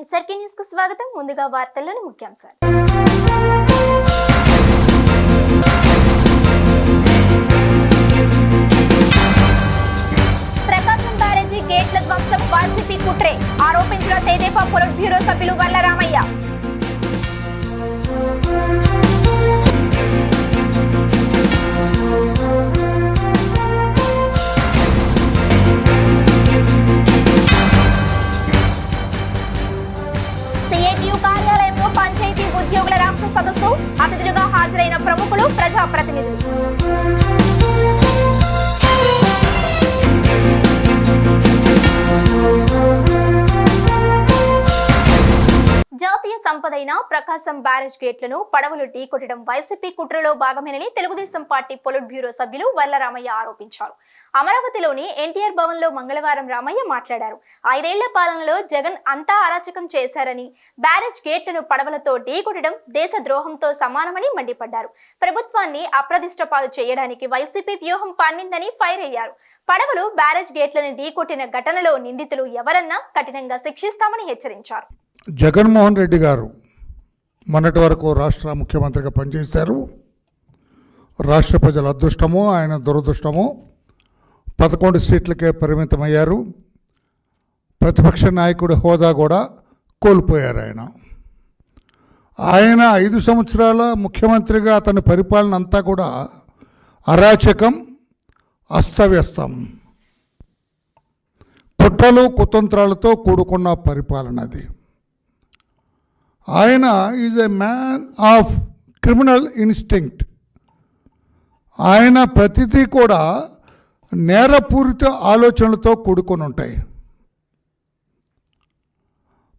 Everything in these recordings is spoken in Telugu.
ఎస్ఆర్కే న్యూస్కు స్వాగతం. ముందుగా వార్తల్లోని ముఖ్యాంశాలు. ప్రకాశం బ్యారేజీ గేట్ల ధ్వంసం వైసీపీ కుట్రే. ఆరోపించిన తెదేపా పొలిట్ బ్యూరో సభ్యులు వల్లరామయ్య. రామయ్య కార్యాలయంలో పంచాయతీ ఉద్యోగుల రాష్ట్ర సదస్సు అతిథులుగా హాజరైన ప్రముఖులు ప్రజాప్రతినిధులు. సంపదైన ప్రకాశం బ్యారేజ్ గేట్లను పడవలు ఢీకొట్టడం వైసీపీ కుట్రలో భాగమేనని తెలుగుదేశం పార్టీ పొలిట్ బ్యూరో సభ్యులు వల్ల ఆరోపించారు. అమరావతిలోని ఎన్టీఆర్ భవన్లో మంగళవారం రామయ్య మాట్లాడారు. ఐదేళ్ళ పాలనలో జగన్ అంతా అరాచకం చేశారని బ్యారేజ్ గేట్లను పడవలతో ఢీకొట్టడం దేశ ద్రోహంతో సమానమని మండిపడ్డారు. ప్రభుత్వాన్ని అప్రదిష్టపాలు చేయడానికి వైసీపీ వ్యూహం పన్నిందని ఫైర్ అయ్యారు. పడవలు బ్యారేజ్ గేట్లను ఢీకొట్టిన ఘటనలో నిందితులు ఎవరన్నా కఠినంగా శిక్షిస్తామని హెచ్చరించారు. జగన్మోహన్ రెడ్డి గారు మొన్నటి వరకు రాష్ట్ర ముఖ్యమంత్రిగా పనిచేశారు. రాష్ట్ర ప్రజల అదృష్టము ఆయన దురదృష్టము పదకొండు సీట్లకే పరిమితమయ్యారు. ప్రతిపక్ష నాయకుడి హోదా కూడా కోల్పోయారు ఆయన. ఆయన ఐదు సంవత్సరాల ముఖ్యమంత్రిగా అతని పరిపాలన అంతా కూడా అరాచకం అస్తవ్యస్తం. కుట్రలు కుతంత్రాలతో కూడుకున్న పరిపాలన అది. ఆయన is a man of criminal instinct ఆయన ప్రతిదీ కూడా నేరపూరిత ఆలోచనలతో కూడుకొని ఉంటాయి.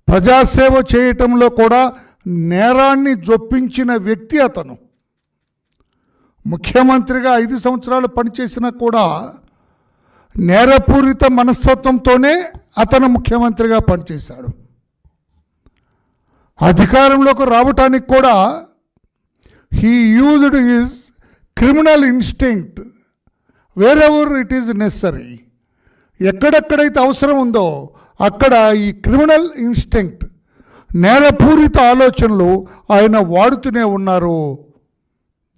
ప్రజాసేవ చేయటంలో కూడా నేరాన్ని జొప్పించిన వ్యక్తి అతను. ముఖ్యమంత్రిగా ఐదు సంవత్సరాలు పనిచేసినా కూడా నేరపూరిత మనస్తత్వంతోనే అతను ముఖ్యమంత్రిగా పనిచేశాడు. అధికారంలోకి రావటానికి కూడా he used his criminal instinct wherever it is necessary ఎక్కడెక్కడైతే అవసరం ఉందో అక్కడ ఈ క్రిమినల్ ఇన్స్టింక్ట్ నేరపూరిత ఆలోచనలు ఆయన వాడుతూనే ఉన్నారు.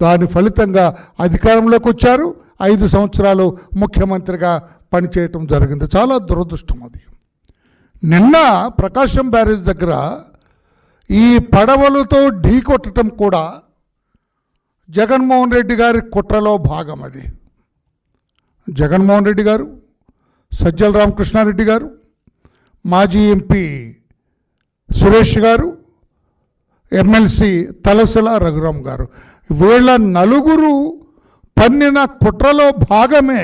దాని ఫలితంగా అధికారంలోకి వచ్చారు. ఐదు సంవత్సరాలు ముఖ్యమంత్రిగా పనిచేయటం జరిగింది. చాలా దురదృష్టం అది. నిన్న ప్రకాశం బ్యారేజ్ దగ్గర ఈ పడవలతో ఢీకొట్టడం కూడా జగన్మోహన్ రెడ్డి గారి కుట్రలో భాగం అది. జగన్మోహన్ రెడ్డి గారు సజ్జల రామకృష్ణారెడ్డి గారు మాజీ ఎంపీ సురేష్ గారు ఎమ్మెల్సీ తలసల రఘురామ్ గారు. వీళ్ళ నలుగురు పన్నిన కుట్రలో భాగమే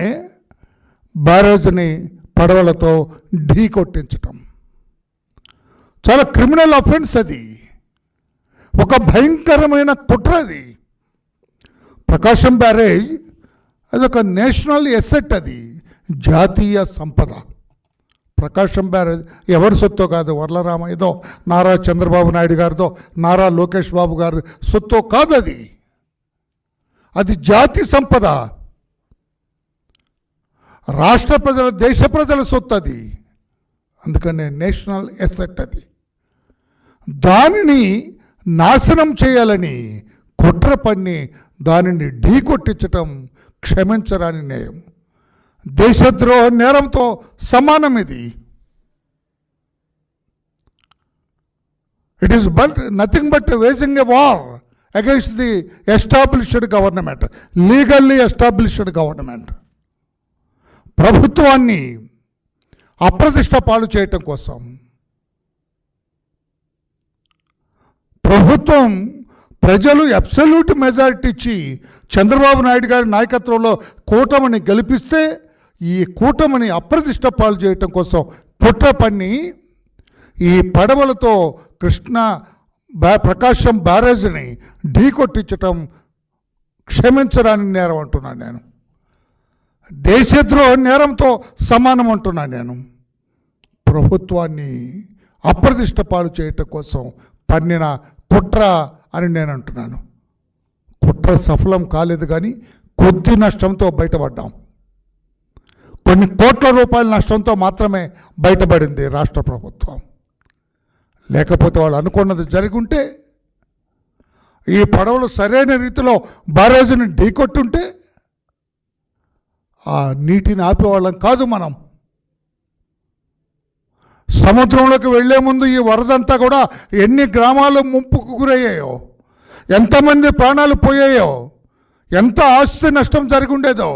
బ్యారేజ్ని పడవలతో ఢీ కొట్టించటం చాలా క్రిమినల్ అఫెన్స్ అది. ఒక భయంకరమైన కుట్ర అది. ప్రకాశం బ్యారేజ్ అది ఒక నేషనల్ ఎసెట్ అది. జాతీయ సంపద. ప్రకాశం బ్యారేజ్ ఎవరి సొత్తో కాదు వర్లరామ ఏదో నారా చంద్రబాబు నాయుడు గారితో నారా లోకేష్ బాబు గారి సొత్తో కాదు అది. అది జాతి సంపద. రాష్ట్ర ప్రజల దేశ ప్రజల సొత్తు అది అందుకనే నేషనల్ ఎసెట్ అది. దానిని నాశనం చేయాలని కుట్ర పన్ని దానిని ఢీకొట్టించటం క్షమించరాని నేయం దేశద్రోహ నేరంతో సమానం ఇది it is but nothing but waging a war against the established government legally established government ప్రభుత్వాన్ని అప్రతిష్ట పాలు చేయటం కోసం ప్రభుత్వం ప్రజలు అబ్సల్యూట్ మెజారిటీ ఇచ్చి చంద్రబాబు నాయుడు గారి నాయకత్వంలో కూటమిని గెలిపిస్తే ఈ కూటమిని అప్రతిష్ట పాలు చేయటం కోసం కుట్ర పన్ని ఈ పడవలతో కృష్ణ బ్యా ప్రకాశం బ్యారేజ్ని ఢీకొట్టించటం క్షమించరాని నేరం అంటున్నాను నేను. దేశద్రోహ నేరంతో సమానం అంటున్నాను నేను. ప్రభుత్వాన్ని అప్రతిష్ట పాలు చేయటం కోసం పన్నిన కుట్ర అని నేను అంటున్నాను. కుట్ర సఫలం కాలేదు కానీ కొద్ది నష్టంతో బయటపడ్డాం. కొన్ని కోట్ల రూపాయల నష్టంతో మాత్రమే బయటపడింది రాష్ట్ర ప్రభుత్వం. లేకపోతే వాళ్ళు అనుకున్నది జరుగుంటే ఈ పడవలు సరైన రీతిలో బారేజీని ఢీకొట్టుంటే ఆ నీటిని ఆపేవాళ్ళం కాదు మనం. సముద్రంలోకి వెళ్ళే ముందు ఈ వరదంతా కూడా ఎన్ని గ్రామాలు ముంపుకు గురయ్యాయో ఎంతమంది ప్రాణాలు పోయాయో ఎంత ఆస్తి నష్టం జరిగి ఉండేదో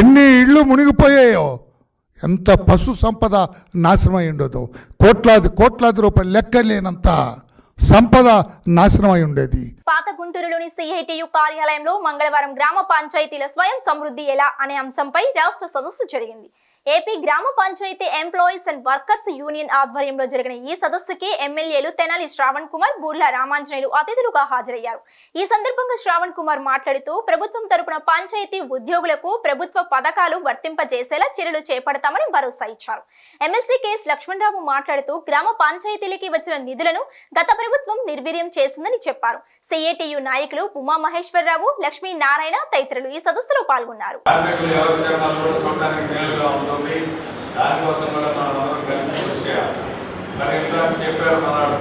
ఎన్ని ఇళ్ళు మునిగిపోయాయో ఎంత పశు సంపద నాశనమై ఉండేదో కోట్లాది కోట్లాది రూపాయలు లెక్కలేనంత సంపద నాశనమై ఉండేది పాత గుంటూరులోని సిఐటియు కార్యాలయంలో మంగళవారం గ్రామ పంచాయతీల స్వయం సమృద్ధి ఎలా అనే అంశంపై రాష్ట్ర సదస్సు జరిగింది. ఏపీ గ్రామ panchayat employees and workers union ఆధ్వర్యంలో జరిగిన ఈ సదస్సుకి ఎమ్మెల్యేలు తెనాలి శ్రావణ్ కుమార్ బూర్ల రామాంజనేయులు అతిథులుగా హాజరయ్యారు. ఈ సందర్భంగా శ్రావణ్ కుమార్ మాట్లాడుతూ ప్రభుత్వం తరపున పంచాయతీ ఉద్యోగులకు ప్రభుత్వ పథకాలు వర్తింపజేసేలా చర్యలు చేపడతామని భరోసా ఇచ్చారు. ఎమ్మెల్సీ కేఎస్ లక్ష్మణరావు మాట్లాడుతూ గ్రామ పంచాయతీలకి వచ్చిన నిధులను గత ప్రభుత్వం నిర్వీర్యం చేసిందని చెప్పారు. సిఐటియు నాయకులు ఉమా మహేశ్వరరావు లక్ష్మీ నారాయణ తదితరులు ఈ సదస్సులో పాల్గొన్నారు. కార్మికుల కూడా దానికోసం కూడా మనం అందరం కలిసి కృషి చేయాలి. మరి చెప్పారు మనాడు.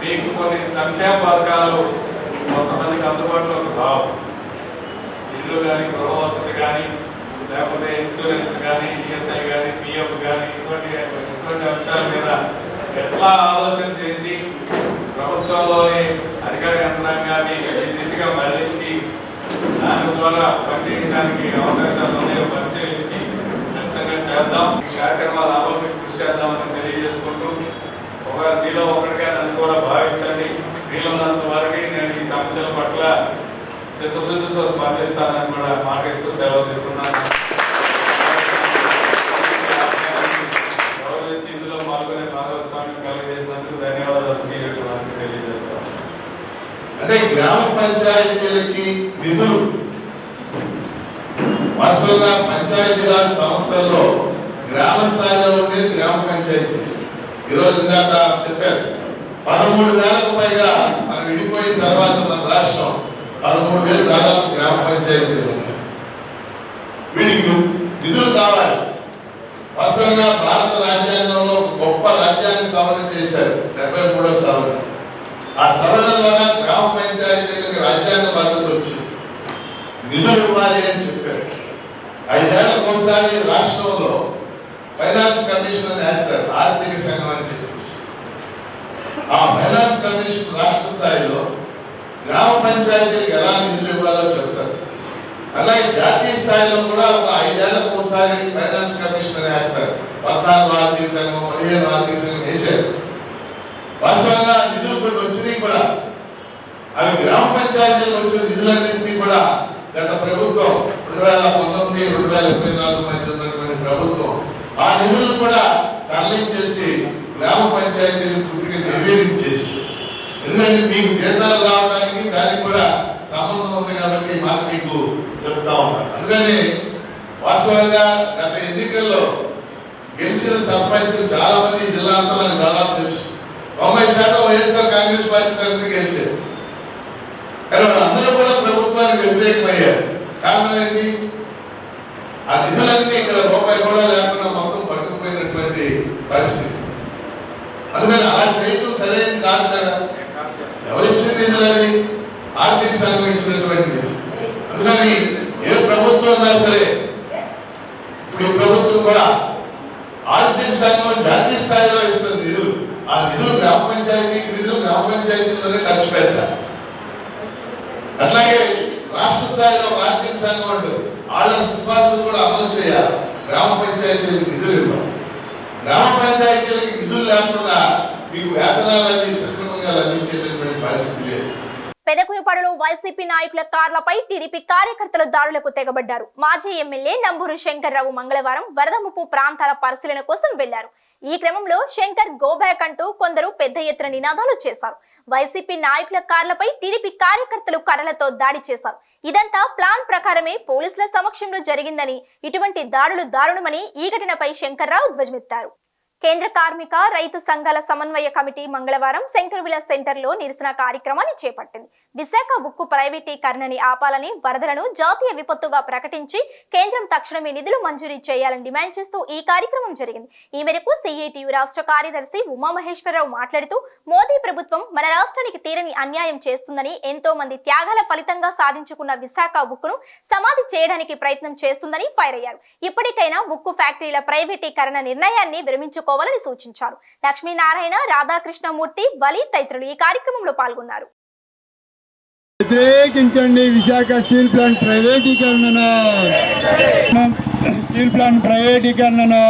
మీకు కొన్ని సంక్షేమ పథకాలు కొంతమందికి అందుబాటులోకి రావు ఇల్లు కానీ గృహ వసతి కానీ లేకపోతే ఇన్సూరెన్స్ కానీ ఈఎస్ఐ కానీ పిఎఫ్ కానీ ఇటువంటి ఇటువంటి అంశాల మీద ఎట్లా ఆలోచన చేసి ప్రభుత్వంలోని అధికార యంత్రాంగాన్ని ఈ దిశగా మళ్ళించి దాని ద్వారా పనిచేయడానికి అవకాశాలు ఉన్నాయో పరిశీలించి చేద్దాం. ఈ కార్యక్రమాల అమలు కృషి చేద్దామని తెలియజేసుకుంటూ ఒక మీలో ఒకటిగా నన్ను కూడా భావించండి. వీలున్నంత వరకు నేను ఈ సమస్యల పట్ల చిత్తశుద్ధితో స్పందిస్తానని కూడా మాటిస్తూ సెలవు తీసుకున్నాను. ఇందులో పాల్గొనే భాగస్వామ్యం కలిగజేసినందుకు ధన్యవాదాలు తెలియజేస్తాను. అంటే గ్రామ పంచాయతీలకి నిధులు వాస్తవంగా పంచాయతీరాజ్ సంస్థల్లో గ్రామ స్థాయిలో ఉండేది గ్రామ పంచాయతీ ఈరోజు ఇందాక చెప్పారు పదమూడు వేలకు పైగా మనం విడిపోయిన తర్వాత మన రాష్ట్రం పదమూడు వేలు దాదాపు గ్రామ పంచాయతీలు వీడికి నిధులు కావాలి. వాస్తవంగా భారత రాజ్యాంగంలో గొప్ప రాజ్యాంగ సవరణ చేశారు డెబ్బై మూడో సవరణ ఆ సవరణ ద్వారా గ్రామ పంచాయతీలకు రాజ్యాంగ మద్దతు వచ్చింది నిధులు ఇవ్వాలి అని చెప్పారు ఐదేళ్ళకు ఒకసారి రాష్ట్రంలో ఫైనాన్స్ కమిషన్ వేస్తారు ఆర్థిక సంఘం అని చెప్పేసి. ఆ ఫైనాన్స్ కమిషన్ రాష్ట్ర స్థాయిలో గ్రామ పంచాయతీలకు ఎలా నిధులు ఇవ్వాలో చెప్తారు. అలాగే జాతీయ స్థాయిలో కూడా ఒక ఐదేళ్ళకు ఒకసారి ఫైనాన్స్ కమిషన్ వేస్తారు. పద్నాలుగు ఆర్థిక సంఘం పదిహేను ఆర్థిక సంఘం వేశారు. వాస్తవంగా నిధులు కొన్ని వచ్చినాయి కూడా. అవి గ్రామ పంచాయతీలకు వచ్చిన నిధులన్నింటినీ కూడా గత ప్రభుత్వం రెండు వేల పంతొమ్మిది రెండు వేల ఇరవై నాలుగు మధ్య ఉన్నటువంటి ప్రభుత్వం ఆ నిధులు కూడా తరలించేసి గ్రామ పంచాయతీలు పూర్తిగా నిర్వీర్యం ఎందుకంటే మీకు జీతాలు రావడానికి దానికి కూడా సంబంధం ఉంది కాబట్టి మాట మీకు చెప్తా ఉన్నాను అందుకని వాస్తవంగా గత ఎన్నికల్లో గెలిచిన సర్పంచులు చాలా మంది జిల్లా అంతా నాకు దాదాపు తెలుసు. తొంభై శాతం వైఎస్ఆర్ కాంగ్రెస్ పార్టీ తరఫున గెలిచారు. కానీ వాళ్ళందరూ కూడా ప్రభుత్వానికి వ్యతిరేకమయ్యారు. కారణం ఏంటి ఆ నిధులన్నీ ఇక్కడ రూపాయి కూడా లేకుండా మొత్తం పట్టుకుపోయినటువంటి పరిస్థితి. అందుకని అలా చేయటం సరైనది కాదు కదా. ఎవరు ఇచ్చిన అది? ఆర్థిక సంఘం ఇచ్చినటువంటి అందుకని ఏ ప్రభుత్వం ఉన్నా సరే ఇప్పుడు ఈ ప్రభుత్వం కూడా ఆర్థిక సంఘం జాతీయ స్థాయిలో ఇస్తుంది నిధులు ఆ నిధులు గ్రామ పంచాయతీకి నిధులు గ్రామ పంచాయతీలోనే ఖర్చు పెట్టాలి అట్లాగే రాష్ట్ర స్థాయిలో మార్కెట్ సంఘం ఉంటుంది వాళ్ళ సిఫార్సులు కూడా అమలు చేయాలి. గ్రామ పంచాయతీలకు నిధులు ఇవ్వాలి. గ్రామ పంచాయతీలకు నిధులు లేకుండా మీకు వేతనాలు వేతనాలన్నీ సక్రమంగా లభించేటటువంటి పరిస్థితి లేదు. పెదకురపాడులో వైసీపీ నాయకుల కార్లపై టీడీపీ కార్యకర్తలు దాడులకు తెగబడ్డారు. మాజీ ఎమ్మెల్యే నంబూరు శంకర్రావు మంగళవారం వరద ముప్పు ప్రాంతాల పరిశీలన కోసం వెళ్ళారు. ఈ క్రమంలో శంకర్ గోబ్యాక్ అంటూ కొందరు పెద్ద ఎత్తున నినాదాలు చేశారు. వైసీపీ నాయకుల కార్లపై టీడీపీ కార్యకర్తలు కర్రలతో దాడి చేశారు. ఇదంతా ప్లాన్ ప్రకారమే పోలీసుల సమక్షంలో జరిగిందని ఇటువంటి దాడులు దారుణమని ఈ ఘటనపై శంకర్రావు ధ్వజమెత్తారు. కేంద్ర కార్మిక రైతు సంఘాల సమన్వయ కమిటీ మంగళవారం శంకరవిల సెంటర్లో నిరసన కార్యక్రమాన్ని చేపట్టింది. విశాఖ ఉక్కు ప్రైవేటీకరణని ఆపాలని వరదలను జాతీయ విపత్తుగా ప్రకటించి కేంద్రం తక్షణమే నిధులు మంజూరీ చేయాలని డిమాండ్ చేస్తూ ఈ కార్యక్రమం జరిగింది. ఈ మేరకు సిఐటియు రాష్ట్ర కార్యదర్శి ఉమామహేశ్వరరావు మాట్లాడుతూ మోదీ ప్రభుత్వం మన రాష్ట్రానికి తీరని అన్యాయం చేస్తుందని ఎంతో మంది త్యాగాల ఫలితంగా సాధించుకున్న విశాఖ ఉక్కును సమాధి చేయడానికి ప్రయత్నం చేస్తుందని ఫైర్ అయ్యారు. ఇప్పటికైనా ఉక్కు ఫ్యాక్టరీల ప్రైవేటీకరణ నిర్ణయాన్ని విరమించుకోవాలని సూచించారు. లక్ష్మీనారాయణ రాధాకృష్ణమూర్తి బలి తదితరులు ఈ కార్యక్రమంలో పాల్గొన్నారు. వ్యతిరేకించండి విశాఖ స్టీల్ ప్లాంట్ ప్రైవేటీకరణ స్టీల్ ప్లాంట్ ప్రైవేటీకరణను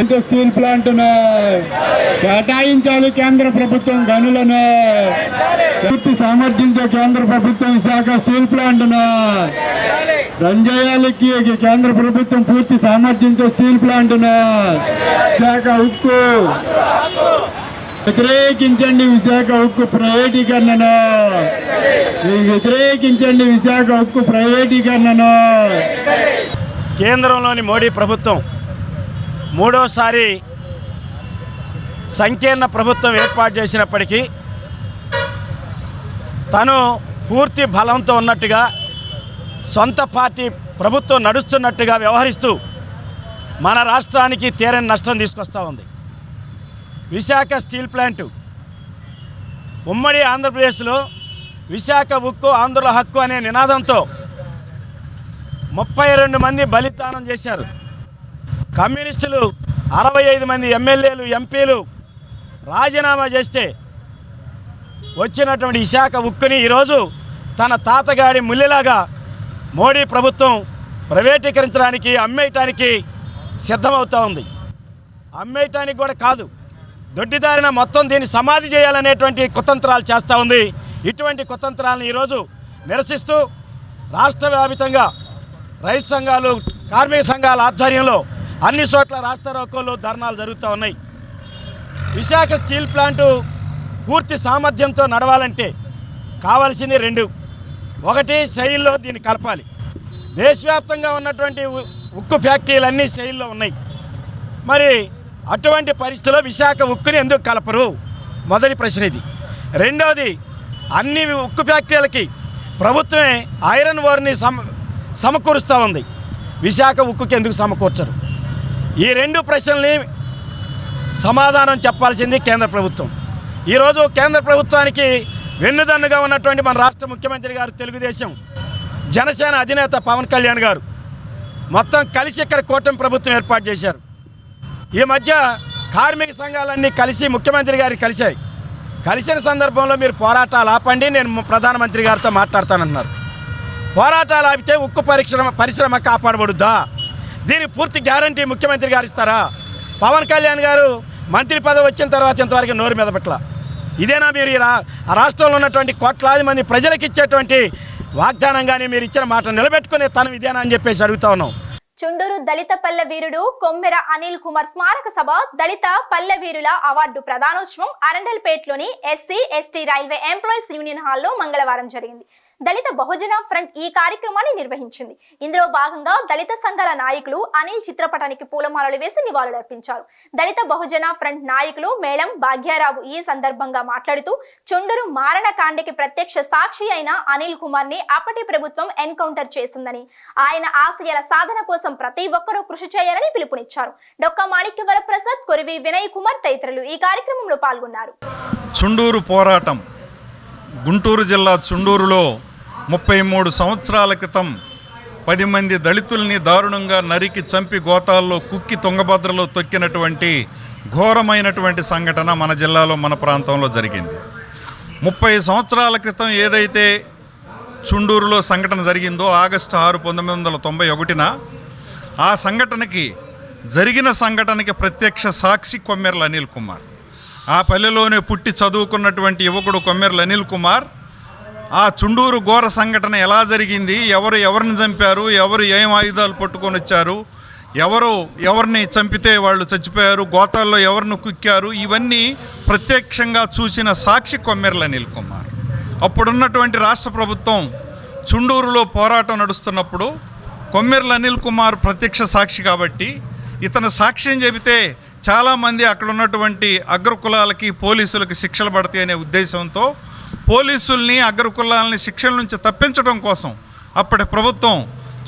ఎంత స్టీల్ ప్లాంట్ను కేటాయించాలి కేంద్ర ప్రభుత్వం గనులను. పూర్తి సామర్థ్యంతో కేంద్ర ప్రభుత్వం విశాఖ స్టీల్ ప్లాంట్ను రంజయాలకి కేంద్ర ప్రభుత్వం పూర్తి సామర్థ్యంతో స్టీల్ ప్లాంట్ను విశాఖ ఉక్కు. వ్యతిరేకించండి విశాఖ ఉక్కు ప్రైవేటీకరణను వ్యతిరేకించండి విశాఖ ఉక్కు ప్రైవేటీకరణను కేంద్రంలోని మోడీ ప్రభుత్వం మూడోసారి సంకీర్ణ ప్రభుత్వం ఏర్పాటు చేసినప్పటికీ తను పూర్తి బలంతో ఉన్నట్టుగా సొంత పార్టీ ప్రభుత్వం నడుస్తున్నట్టుగా వ్యవహరిస్తూ మన రాష్ట్రానికి తీరని నష్టం తీసుకొస్తూ ఉంది. విశాఖ స్టీల్ ప్లాంటు ఉమ్మడి ఆంధ్రప్రదేశ్లో విశాఖ ఉక్కు ఆంధ్రుల హక్కు అనే నినాదంతో ముప్పై రెండు మంది బలిదానం చేశారు. కమ్యూనిస్టులు అరవై ఐదు మంది ఎమ్మెల్యేలు ఎంపీలు రాజీనామా చేస్తే వచ్చినటువంటి విశాఖ ఉక్కుని ఈరోజు తన తాతగాడి ముల్లిలాగా మోడీ ప్రభుత్వం ప్రైవేటీకరించడానికి అమ్మేయటానికి సిద్ధమవుతూ ఉంది. అమ్మేయటానికి కూడా కాదు దొడ్డిదారిన మొత్తం దీన్ని సమాధి చేయాలనేటువంటి కుతంత్రాలు చేస్తూ ఉంది. ఇటువంటి కుతంత్రాలను ఈరోజు నిరసిస్తూ రాష్ట్ర వ్యాపితంగా రైతు సంఘాలు కార్మిక సంఘాల ఆధ్వర్యంలో అన్ని చోట్ల రాస్తారోకోలు ధర్నాలు జరుగుతూ ఉన్నాయి. విశాఖ స్టీల్ ప్లాంటు పూర్తి సామర్థ్యంతో నడవాలంటే కావాల్సింది రెండు. ఒకటి శైలిలో దీన్ని కలపాలి. దేశవ్యాప్తంగా ఉన్నటువంటి ఉ- ఉక్కు ఫ్యాక్టరీలన్నీ శైలిలో ఉన్నాయి. మరి అటువంటి పరిస్థితుల్లో విశాఖ ఉక్కుని ఎందుకు కలపరు? మొదటి ప్రశ్న ఇది. రెండవది అన్ని ఉక్కు ఫ్యాక్టరీలకి ప్రభుత్వమే ఐరన్ ఓర్ని సమ సమకూరుస్తూ ఉంది. విశాఖ ఉక్కుకి ఎందుకు సమకూర్చరు? ఈ రెండు ప్రశ్నల్ని సమాధానం చెప్పాల్సింది కేంద్ర ప్రభుత్వం. ఈరోజు కేంద్ర ప్రభుత్వానికి వెన్నుదన్నుగా ఉన్నటువంటి మన రాష్ట్ర ముఖ్యమంత్రి గారు తెలుగుదేశం జనసేన అధినేత పవన్ కళ్యాణ్ గారు మొత్తం కలిసి ఇక్కడ కూటమి ప్రభుత్వం ఏర్పాటు చేశారు. ఈ మధ్య కార్మిక సంఘాలన్నీ కలిసి ముఖ్యమంత్రి గారికి కలిశాయి. కలిసిన సందర్భంలో మీరు పోరాటాలు ఆపండి నేను ప్రధానమంత్రి గారితో మాట్లాడతానన్నారు. పోరాటాలు ఆపితే ఉక్కు పరిశ్రమ పరిశ్రమ కాపాడబడుద్దా? దీని పూర్తి గ్యారంటీ ముఖ్యమంత్రి గారు ఇస్తారా? పవన్ కళ్యాణ్ గారు మంత్రి పదవి వచ్చిన తర్వాత ఇంతవరకు నోరు మీద పట్ల ఇదేనా మీరు ఈ రా ఆ రాష్ట్రంలో ఉన్నటువంటి కోట్లాది మంది ప్రజలకు ఇచ్చేటువంటి వాగ్దానంగానే మీరు ఇచ్చిన మాట నిలబెట్టుకునే తనం ఇదేనా అని చెప్పేసి అడుగుతా ఉన్నాం. చుండూరు దళిత పల్లె వీరుడు కొమ్మెర అనిల్ కుమార్ స్మారక సభ దళిత పల్లె వీరుల అవార్డు ప్రధానోత్సవం అరండల్పేట్లోని SC ST railway employees union హాల్లో మంగళవారం జరిగింది. దళిత బహుజన ఫ్రంట్ ఈ కార్యక్రమాన్ని నిర్వహించింది. ఇందులో భాగంగా దళిత సంఘాల నాయకులు అనిల్ చిత్రపటానికి పూలమాలలు వేసి నివాళులర్పించారు దళిత బహుజన ఫ్రంట్ నాయకులు మేళం భాగ్యారావు ఈ సందర్భంగా మాట్లాడుతూ చుండూరు మారణకాండకి ప్రత్యక్ష సాక్షి అయిన అనిల్ కుమార్ని అప్పటి ప్రభుత్వం ఎన్కౌంటర్ చేసిందని ఆయన ఆశయాల సాధన కోసం ప్రతి ఒక్కరూ కృషి చేయాలని పిలుపునిచ్చారు. డొక్క మాణిక్య వరప్రసాద్ కొరివి వినయ్ కుమార్ తదితరులు ఈ కార్యక్రమంలో పాల్గొన్నారు. చుండూరు పోరాటం గుంటూరు జిల్లా చుండూరులో ముప్పై మూడు సంవత్సరాల క్రితం పది మంది దళితుల్ని దారుణంగా నరికి చంపి గోతాల్లో కుక్కి తుంగభద్రలో తొక్కినటువంటి ఘోరమైనటువంటి సంఘటన మన జిల్లాలో మన ప్రాంతంలో జరిగింది. ముప్పై సంవత్సరాల క్రితం ఏదైతే చుండూరులో సంఘటన జరిగిందో ఆగస్టు ఆరు పంతొమ్మిది వందల తొంభై ఒకటిన ఆ సంఘటనకి జరిగిన సంఘటనకి ప్రత్యక్ష సాక్షి కొమ్మెర్ల అనిల్ కుమార్. ఆ పల్లెలోనే పుట్టి చదువుకున్నటువంటి యువకుడు కొమ్మెర్ల అనిల్ కుమార్ ఆ చుండూరు ఘోర సంఘటన ఎలా జరిగింది ఎవరు ఎవరిని చంపారు ఎవరు ఏం ఆయుధాలు పట్టుకొని వచ్చారు ఎవరు ఎవరిని చంపితే వాళ్ళు చచ్చిపోయారు గోతాల్లో ఎవరిని కుక్కారు ఇవన్నీ ప్రత్యక్షంగా చూసిన సాక్షి కొమ్మెర్ల అనిల్ కుమార్. అప్పుడున్నటువంటి రాష్ట్ర ప్రభుత్వం చుండూరులో పోరాటం నడుస్తున్నప్పుడు కొమ్మెర్ల అనిల్ కుమార్ ప్రత్యక్ష సాక్షి కాబట్టి ఇతను సాక్ష్యం చెబితే చాలామంది అక్కడ ఉన్నటువంటి అగ్రకులాలకి పోలీసులకి శిక్షలు పడతాయి అనే ఉద్దేశంతో పోలీసుల్ని అగ్రకులాలని శిక్షల నుంచి తప్పించడం కోసం అప్పటి ప్రభుత్వం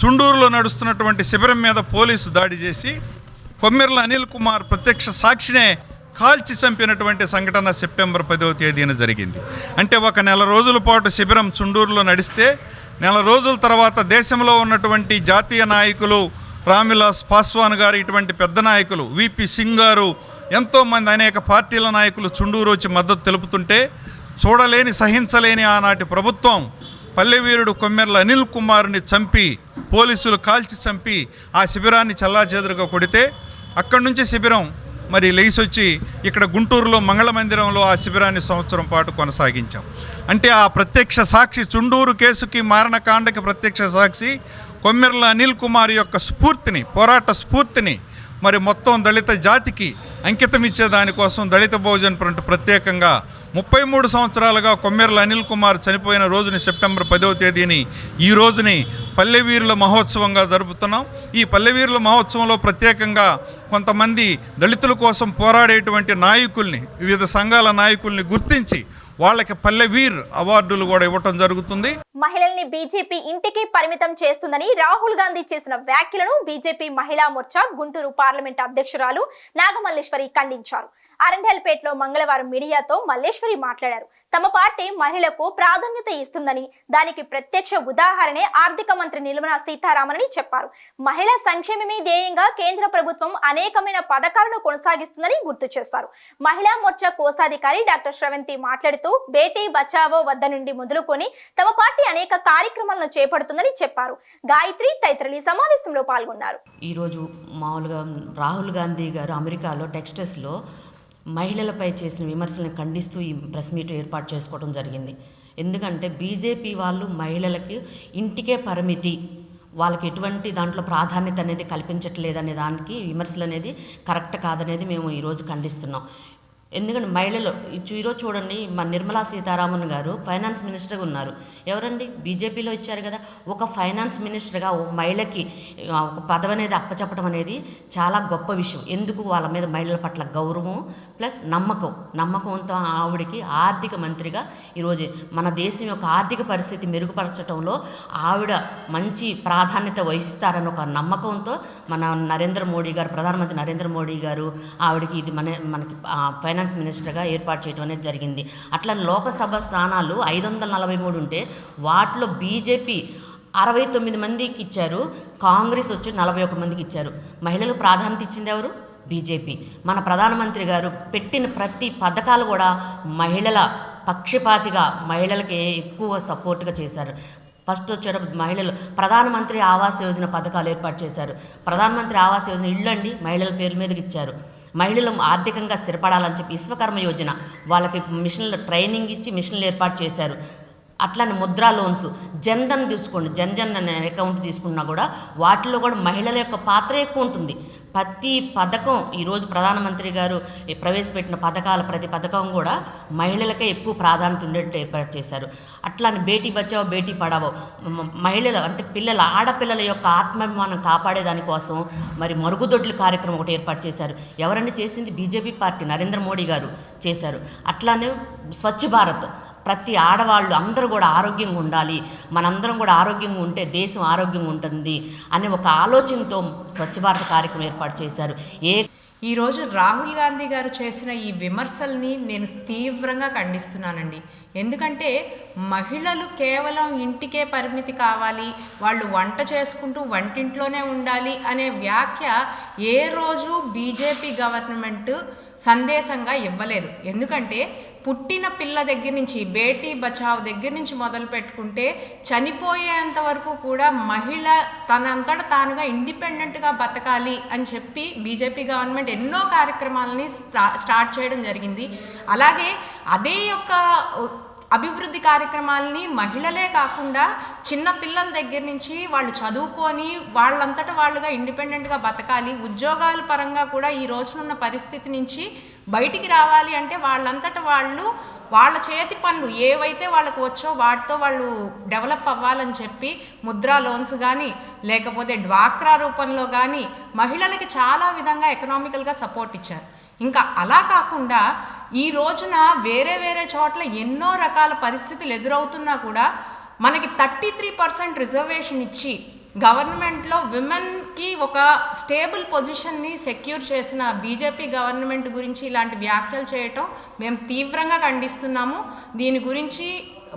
చుండూరులో నడుస్తున్నటువంటి శిబిరం మీద పోలీసు దాడి చేసి కొమ్మిర్ల అనిల్ కుమార్ ప్రత్యక్ష సాక్షినే కాల్చి చంపినటువంటి సంఘటన సెప్టెంబర్ పదవ తేదీన జరిగింది. అంటే ఒక నెల రోజుల పాటు శిబిరం చుండూరులో నడిస్తే నెల రోజుల తర్వాత దేశంలో ఉన్నటువంటి జాతీయ నాయకులు రామ్విలాస్ పాస్వాన్ గారు ఇటువంటి పెద్ద నాయకులు విపి సింగ్ గారు ఎంతోమంది అనేక పార్టీల నాయకులు చుండూరు వచ్చి మద్దతు తెలుపుతుంటే చూడలేని సహించలేని ఆనాటి ప్రభుత్వం పల్లెవీరుడు కొమ్మెర్ల అనిల్ కుమార్ని చంపి పోలీసులు కాల్చి చంపి ఆ శిబిరాన్ని చల్లాచెదురుగా కొడితే అక్కడి నుంచి శిబిరం మరి లేచొచ్చి ఇక్కడ గుంటూరులో మంగళ మందిరంలో ఆ శిబిరాన్ని సంవత్సరం పాటు కొనసాగించాం. అంటే ఆ ప్రత్యక్ష సాక్షి చుండూరు కేసుకి మారణకాండకి ప్రత్యక్ష సాక్షి కొమ్మెర్ల అనిల్ కుమార్ యొక్క స్ఫూర్తిని పోరాట స్ఫూర్తిని మరి మొత్తం దళిత జాతికి అంకితం ఇచ్చే దానికోసం దళిత భోజన్ ఫ్రంట్ ప్రత్యేకంగా ముప్పై మూడు సంవత్సరాలుగా కొమ్మెర్ల అనిల్ కుమార్ చనిపోయిన రోజుని సెప్టెంబర్ పదవ తేదీని ఈ రోజుని పల్లెవీరుల మహోత్సవంగా జరుపుతున్నాం. ఈ పల్లెవీరుల మహోత్సవంలో ప్రత్యేకంగా కొంతమంది దళితుల కోసం పోరాడేటువంటి నాయకుల్ని వివిధ సంఘాల నాయకుల్ని గుర్తించి వాళ్ళకి పల్లెవీర్ అవార్డులు కూడా ఇవ్వటం జరుగుతుంది. మహిళల్ని బీజేపీ ఇంటికి పరిమితం చేస్తుందని రాహుల్ గాంధీ చేసిన వ్యాఖ్యలను బీజేపీ మహిళా మోర్చా గుంటూరు పార్లమెంట్ అధ్యక్షురాలు నాగమల్లేశ్వరి ఖండించారు. అరండేల్పేటలో మంగళవారం మీడియాతో మల్లేశ్వరి మాట్లాడారు. తమ పార్టీ మహిళలకు ప్రాధాన్యత ఇస్తుందని దానికి ప్రత్యక్ష ఉదాహరణే ఆర్థిక మంత్రి నిర్మలా సీతారామన్ చెప్పారు. మహిళా సంక్షేమమే ధ్యేయంగా కేంద్ర ప్రభుత్వం అనేకమైన పథకాలను కొనసాగిస్తుందని గుర్తు చేశారు. మహిళా మోర్చా కోశాధికారి డాక్టర్ శ్రవంతి మాట్లాడుతూ బేటీ బచావో వద్ద నుండి మొదలుకొని తమ పార్టీ అనేక కార్యక్రమాలను చేపడుతుందని చెప్పారు. గాయత్రి తదితరులు ఈ సమావేశంలో పాల్గొన్నారు. ఈరోజు మామూలుగా రాహుల్ గాంధీ గారు అమెరికాలో టెక్స్టస్లో మహిళలపై చేసిన విమర్శలను ఖండిస్తూ ఈ ప్రెస్ మీట్ ఏర్పాటు చేసుకోవడం జరిగింది. ఎందుకంటే బీజేపీ వాళ్ళు మహిళలకి ఇంటికే పరిమితి వాళ్ళకి ఎటువంటి దాంట్లో ప్రాధాన్యత అనేది కల్పించట్లేదనే దానికి విమర్శలు అనేది కరెక్ట్ కాదనేది మేము ఈరోజు ఖండిస్తున్నాం. ఎందుకంటే మహిళలు ఈరోజు చూడండి మన నిర్మలా సీతారామన్ గారు ఫైనాన్స్ మినిస్టర్గా ఉన్నారు. ఎవరండి? బీజేపీలో ఇచ్చారు కదా. ఒక ఫైనాన్స్ మినిస్టర్గా ఒక మహిళకి ఒక పదవి అనేది అప్పచెప్పడం అనేది చాలా గొప్ప విషయం. ఎందుకు? వాళ్ళ మీద మహిళల పట్ల గౌరవం ప్లస్ నమ్మకం. నమ్మకంతో ఆవిడకి ఆర్థిక మంత్రిగా ఈరోజు మన దేశం యొక్క ఆర్థిక పరిస్థితి మెరుగుపరచడంలో ఆవిడ మంచి ప్రాధాన్యత వహిస్తారని ఒక నమ్మకంతో మన నరేంద్ర మోడీ గారు ప్రధానమంత్రి నరేంద్ర మోడీ గారు ఆవిడకి ఇది మన మనకి ఫైనాన్స్ మినిస్టర్గా ఏర్పాటు చేయడం అనేది జరిగింది. అట్లా లోకసభ స్థానాలు ఐదు వందల నలభై మూడు ఉంటే వాటిలో బీజేపీ అరవై తొమ్మిది మందికి ఇచ్చారు కాంగ్రెస్ వచ్చి నలభై ఒక మందికి ఇచ్చారు. మహిళలకు ప్రాధాన్యత ఇచ్చింది ఎవరు? బీజేపీ. మన ప్రధానమంత్రి గారు పెట్టిన ప్రతి పథకాలు కూడా మహిళల పక్షపాతిగా మహిళలకి ఎక్కువ సపోర్ట్గా చేశారు. ఫస్ట్ వచ్చేట మహిళలు ప్రధానమంత్రి ఆవాస్ యోజన పథకాలు ఏర్పాటు చేశారు. ప్రధానమంత్రి ఆవాస్ యోజన ఇళ్ళండి మహిళల పేరు మీదకి ఇచ్చారు. మహిళలు ఆర్థికంగా స్థిరపడాలని చెప్పి విశ్వకర్మ యోజన వాళ్ళకి మిషన్లు ట్రైనింగ్ ఇచ్చి మిషన్లు ఏర్పాటు చేశారు. అట్లానే ముద్రా లోన్స్ జన్ధన్ తీసుకోండి జన్ జన్ అనే అకౌంట్ తీసుకున్నా కూడా వాటిలో కూడా మహిళల యొక్క పాత్ర ఎక్కువ ఉంటుంది. ప్రతి పథకం ఈరోజు ప్రధానమంత్రి గారు ఈ ప్రవేశపెట్టిన పథకాల ప్రతి పథకం కూడా మహిళలకే ఎక్కువ ప్రాధాన్యత ఉండేట్టు ఏర్పాటు చేశారు. అట్లానే బేటీ బచావో బేటీ పడావో మహిళలు అంటే పిల్లల ఆడపిల్లల యొక్క ఆత్మాభిమానం కాపాడేదానికోసం మరి మరుగుదొడ్ల కార్యక్రమం ఒకటి ఏర్పాటు చేశారు. ఎవరన్నా చేసింది బీజేపీ పార్టీ నరేంద్ర మోడీ గారు చేశారు. అట్లానే స్వచ్ఛ భారత్ ప్రతి ఆడవాళ్ళు అందరూ కూడా ఆరోగ్యంగా ఉండాలి. మనందరం కూడా ఆరోగ్యంగా ఉంటే దేశం ఆరోగ్యంగా ఉంటుంది అనే ఒక ఆలోచనతో స్వచ్ఛ భారత్ కార్యక్రమం ఏర్పాటు చేశారు. ఏ ఈరోజు రాహుల్ గాంధీ గారు చేసిన ఈ విమర్శల్ని నేను తీవ్రంగా ఖండిస్తున్నానండి. ఎందుకంటే మహిళలు కేవలం ఇంటికే పరిమితి కావాలి వాళ్ళు వంట చేసుకుంటూ వంటింట్లోనే ఉండాలి అనే వ్యాఖ్య ఏ రోజు బీజేపీ గవర్నమెంట్ సందేశంగా ఇవ్వలేదు. ఎందుకంటే పుట్టిన పిల్ల దగ్గర నుంచి బేటీ బచావ్ దగ్గర నుంచి మొదలు పెట్టుకుంటే చనిపోయేంత వరకు కూడా మహిళ తనంతట తానుగా ఇండిపెండెంట్గా బతకాలి అని చెప్పి బీజేపీ గవర్నమెంట్ ఎన్నో కార్యక్రమాలని స్టా స్టార్ట్ చేయడం జరిగింది. అలాగే అదే యొక్క అభివృద్ధి కార్యక్రమాలని మహిళలే కాకుండా చిన్న పిల్లల దగ్గర నుంచి వాళ్ళు చదువుకొని వాళ్ళంతట వాళ్ళుగా ఇండిపెండెంట్గా బతకాలి ఉద్యోగాల పరంగా కూడా ఈ రోజునున్న పరిస్థితి నుంచి బయటికి రావాలి అంటే వాళ్ళంతట వాళ్ళు వాళ్ళ చేతి పనులు ఏవైతే వాళ్ళకు వచ్చో వాటితో వాళ్ళు డెవలప్ అవ్వాలని చెప్పి ముద్రా లోన్స్ కానీ లేకపోతే డ్వాక్రా రూపంలో కానీ మహిళలకి చాలా విధంగా ఎకనామికల్గా సపోర్ట్ ఇచ్చారు. ఇంకా అలా కాకుండా ఈ రోజున వేరే వేరే చోట్ల ఎన్నో రకాల పరిస్థితులు ఎదురవుతున్నా కూడా మనకి థర్టీ త్రీ పర్సెంట్ రిజర్వేషన్ ఇచ్చి గవర్నమెంట్లో విమెన్కి ఒక స్టేబుల్ పొజిషన్ని సెక్యూర్ చేసిన బీజేపీ గవర్నమెంట్ గురించి ఇలాంటి వ్యాఖ్యలు చేయటం మేము తీవ్రంగా ఖండిస్తున్నాము. దీని గురించి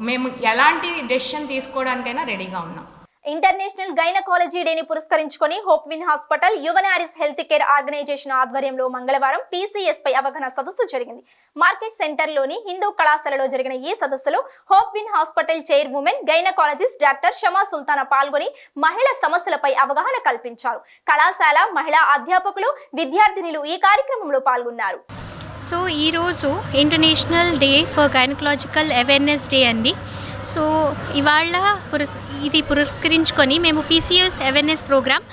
మేము ఎలాంటి డెసిషన్ తీసుకోవడానికైనా రెడీగా ఉన్నాం. ఇంటర్నేషనల్ గైనకాలజీ డేని పురస్కరించుకొని Hope Win hospital Yuvanaris health care organisation ఆధ్వర్యంలో మంగళవారం పీసీఎస్ పై అవగాహన సదస్సు జరిగింది. మార్కెట్ సెంటర్లోని హిందూ కళాశాలలో జరిగిన ఈ సదస్సులో Hope Win hospital chairwoman gynaecologist doctor Shama Sultana పాల్గొని మహిళ సమస్యలపై అవగాహన కల్పించారు. కళాశాల మహిళా అధ్యాపకులు విద్యార్థినులు ఈ కార్యక్రమంలో పాల్గొన్నారు. సో ఈరోజు international day for gynaecological awareness day అండి. సో ఇవాళ పురస్ ఇది పురస్కరించుకొని మేము PCS awareness programme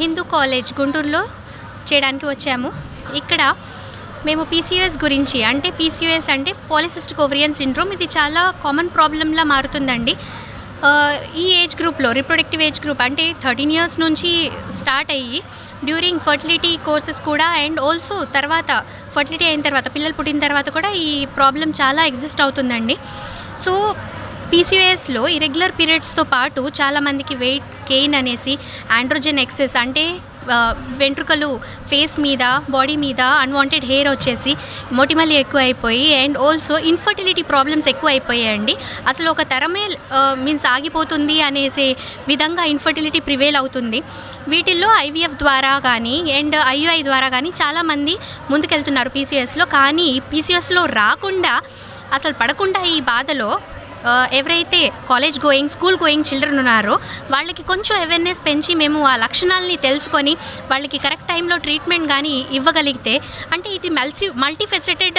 Hindu college గుంటూరులో చేయడానికి వచ్చాము. ఇక్కడ మేము పీసీఎస్ గురించి అంటే పీసీఎస్ అంటే పాలిసిస్టిక్ ఓవరియన్ సిండ్రోమ్ ఇది చాలా కామన్ ప్రాబ్లంలా మారుతుందండి. ఈ ఏజ్ గ్రూప్లో రిప్రొడక్టివ్ ఏజ్ గ్రూప్ అంటే థర్టీన్ ఇయర్స్ నుంచి స్టార్ట్ అయ్యి డ్యూరింగ్ ఫర్టిలిటీ కోర్సెస్ కూడా అండ్ ఆల్సో తర్వాత ఫర్టిలిటీ అయిన తర్వాత పిల్లలు పుట్టిన తర్వాత కూడా ఈ ప్రాబ్లం చాలా ఎగ్జిస్ట్ అవుతుందండి. సో పీసీఓఎస్లో ఇరెగ్యులర్ పీరియడ్స్తో పాటు చాలామందికి వెయిట్ గెయిన్ అనేసి ఆండ్రోజెన్ ఎక్సెస్ అంటే వెంట్రుకలు ఫేస్ మీద బాడీ మీద అన్వాంటెడ్ హెయిర్ వచ్చేసి మొటిమలు ఎక్కువ అయిపోయి అండ్ ఆల్సో ఇన్ఫర్టిలిటీ ప్రాబ్లమ్స్ ఎక్కువ అయిపోయాయండి అసలు ఒక తరమే మీన్స్ ఆగిపోతుంది అనేసే విధంగా ఇన్ఫర్టిలిటీ ప్రివేల్ అవుతుంది. వీటిల్లో ఐవీఎఫ్ ద్వారా కానీ అండ్ ఐయుఐ ద్వారా కానీ చాలామంది ముందుకెళ్తున్నారు పీసీఎస్లో కానీ పీసీఎస్లో రాకుండా అసలు పడకుండా ఈ బాధలో ఎవరైతే college going school going children ఉన్నారో వాళ్ళకి కొంచెం అవేర్నెస్ పెంచి మేము ఆ లక్షణాలని తెలుసుకొని వాళ్ళకి కరెక్ట్ టైంలో ట్రీట్మెంట్ కానీ ఇవ్వగలిగితే అంటే ఇది మల్టీ మల్టీఫెసెటెడ్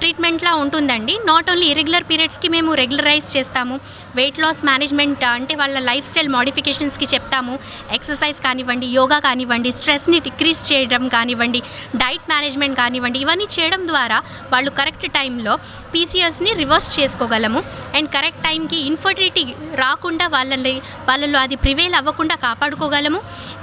ట్రీట్మెంట్లా ఉంటుందండి. నాట్ ఓన్లీ ఇరెగ్యులర్ పీరియడ్స్కి మేము రెగ్యులరైజ్ చేస్తాము వెయిట్ లాస్ మేనేజ్మెంట్ అంటే వాళ్ళ లైఫ్ స్టైల్ మోడిఫికేషన్స్కి చెప్తాము ఎక్సర్సైజ్ కానివ్వండి యోగా కానివ్వండి స్ట్రెస్ని డిక్రీజ్ చేయడం కానివ్వండి డైట్ మేనేజ్మెంట్ కానివ్వండి ఇవన్నీ చేయడం ద్వారా వాళ్ళు కరెక్ట్ టైంలో పీసీఎస్ని రివర్స్ చేసుకోగలము. అండ్ కరెక్ట్ కరెక్ట్ టైంకి ఇన్ఫర్టిలిటీ రాకుండా వాళ్ళని వాళ్ళలో అది ప్రివేల్ అవ్వకుండా కాపాడుకోగలము.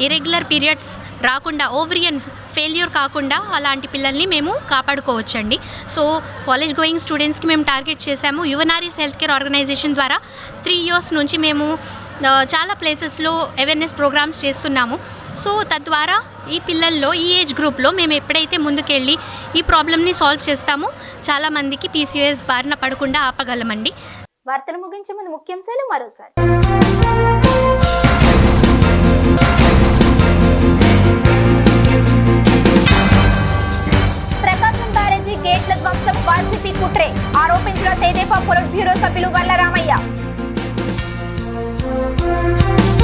ఇరెగ్యులర్ పీరియడ్స్ రాకుండా ఓవరియన్ ఫెయిల్యూర్ కాకుండా అలాంటి పిల్లల్ని మేము కాపాడుకోవచ్చండి. సో కాలేజ్ గోయింగ్ స్టూడెంట్స్కి మేము టార్గెట్ చేశాము. యువనారీస్ హెల్త్ కేర్ ఆర్గనైజేషన్ ద్వారా త్రీ ఇయర్స్ నుంచి మేము చాలా ప్లేసెస్లో అవేర్నెస్ ప్రోగ్రామ్స్ చేస్తున్నాము. సో తద్వారా ఈ పిల్లల్లో ఈ ఏజ్ గ్రూప్లో మేము ఎప్పుడైతే ముందుకెళ్ళి ఈ ప్రాబ్లమ్ని సాల్వ్ చేస్తామో చాలామందికి పీసీఎస్ బారిన పడకుండా ఆపగలమండి. వార్తలు ముగించే ముందు ముఖ్యాంశాలు మరోసారి. ప్రకాశం బ్యారేజీ గేట్ల ధ్వంసం వైసీపీ కుట్రే ఆరోపించిన తెదేపా పొలిట్ బ్యూరో సభ్యులు వల్లరామయ్య. సిఐటియు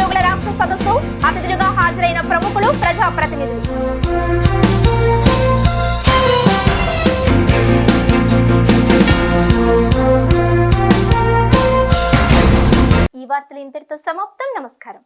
పంచాయతీ ఉద్యోగుల రాష్ట్ర సదస్సు అతిథులుగా హాజరైన ప్రముఖులు ప్రజాప్రతినిధులు. ఈ వార్తలు ఇంతటితో సమాప్తం. నమస్కారం.